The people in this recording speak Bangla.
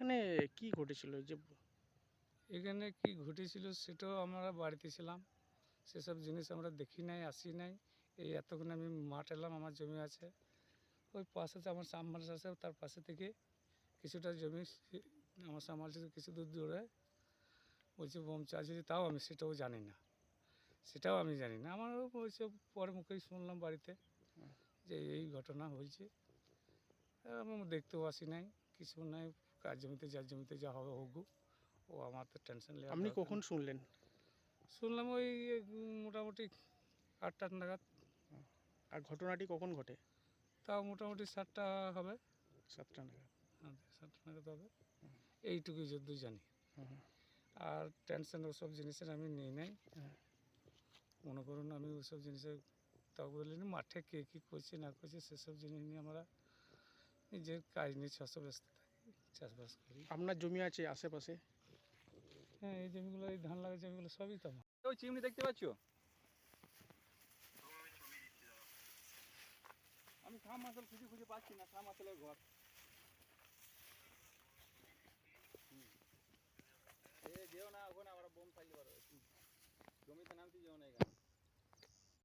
এখানে কি ঘটেছিল? যে এখানে কি ঘটেছিল সেটাও আমরা বাড়িতে ছিলাম। সেসব জিনিস আমরা দেখি নাই, আসি নাই। এই এতক্ষণ আমি মাঠ এলাম, আমার জমি আছে। ওই পাশে আমার সাবমার্স আছে, তার পাশে থেকে কিছুটা জমি আমার সাবমার্স কিছু দূর দূরে। বলছে, বোম চার্জ তাও আমি সেটাও জানি না। সেটাও আমি জানি না। আমার বলছে পরে মুখেই শুনলাম বাড়িতে যে এই ঘটনা হয়েছে। আমি দেখতেও আসি নাই, কিছু নাই। কার জমিতে যার জমিতে যা হবে হোক ও আমার তো টেনশন নেই আপনি কখন শুনলেন? শুনলাম ওই মোটামুটি আটটা নাগাদ। আর ঘটনাটি কখন ঘটে? তাও মোটামুটি সাতটা হবে। সাতটা নাগাদ। হ্যাঁ, সাতটা নাগাদ হবে। এইটুকুই যদ্দূর জানি। আর টেনশন ওসব জিনিসের আমি নিই নাই। হ্যাঁ। মনে করুন আমি ওসব জিনিসের তাও বলিনি মাঠে কে কী করছে না করছে সেসব জিনিস নিয়ে আমরা নিজের কাজ নিয়ে চাষে ব্যস্ত চাষবাস করি। আপনার জমি আছে আশেপাশে? হ্যাঁ এই জমিগুলো এই ধান লাগা জমিগুলো সবই তো আমার। ওই চিমনি দেখতে পাচ্ছ? আমি খাম মাসাল খুঁজে খুঁজে পাচ্ছি না খাম মাসালের ঘর। দেও এ যেও না ওখানে আবার বোম ফাইলে পারো